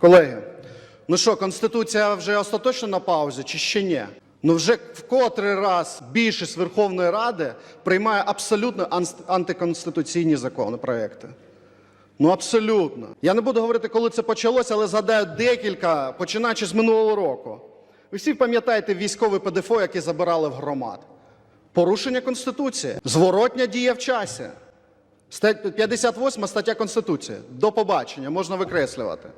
Колеги, ну що, Конституція вже остаточно на паузі чи ще ні? Ну вже в котрий раз більшість Верховної Ради приймає абсолютно антиконституційні законопроекти. Ну абсолютно. Я не буду говорити, коли це почалося, але згадаю декілька, починаючи з минулого року. Ви всі пам'ятаєте військовий ПДФО, який забирали в громад. Порушення Конституції. Зворотня дія в часі. Стать- 58 стаття Конституції. До побачення, можна викреслювати.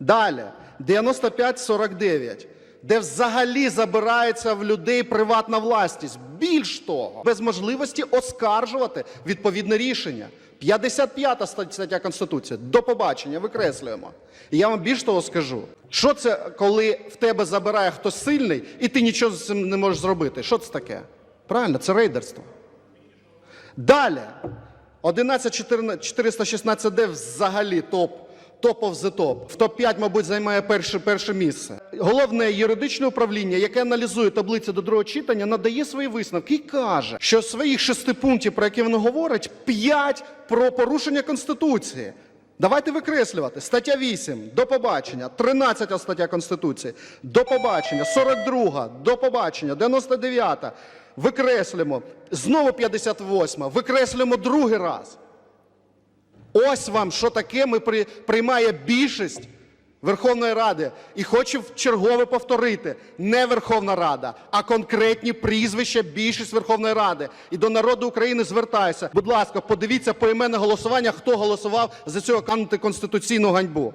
Далі, 95-49, де взагалі забирається в людей приватна власність. Більш того, без можливості оскаржувати відповідне рішення. 55 стаття Конституції. До побачення, викреслюємо. І я вам більш того скажу. Що це, коли в тебе забирає хтось сильний, і ти нічого з цим не можеш зробити? Що це таке? Правильно, це рейдерство. Далі. 11416D взагалі топ. Of the top. В топ-5, мабуть, займає перше, перше місце. Головне юридичне управління, яке аналізує таблиці до другого читання, надає свої висновки і каже, що своїх шести пунктів, про які воно говорить, 5 про порушення Конституції. Давайте викреслювати. Стаття 8 до побачення, 13 стаття Конституції до побачення, 42 до побачення, 99 викреслюємо. Знову 58 викреслюємо другий раз. Ось вам що таке ми при, приймає більшість Верховної Ради. І хочу в чергове повторити: не Верховна Рада, а конкретні прізвища більшість Верховної Ради. І до народу України звертаюся. Будь ласка, подивіться поіменне голосування, хто голосував за цю антиконституційну ганьбу.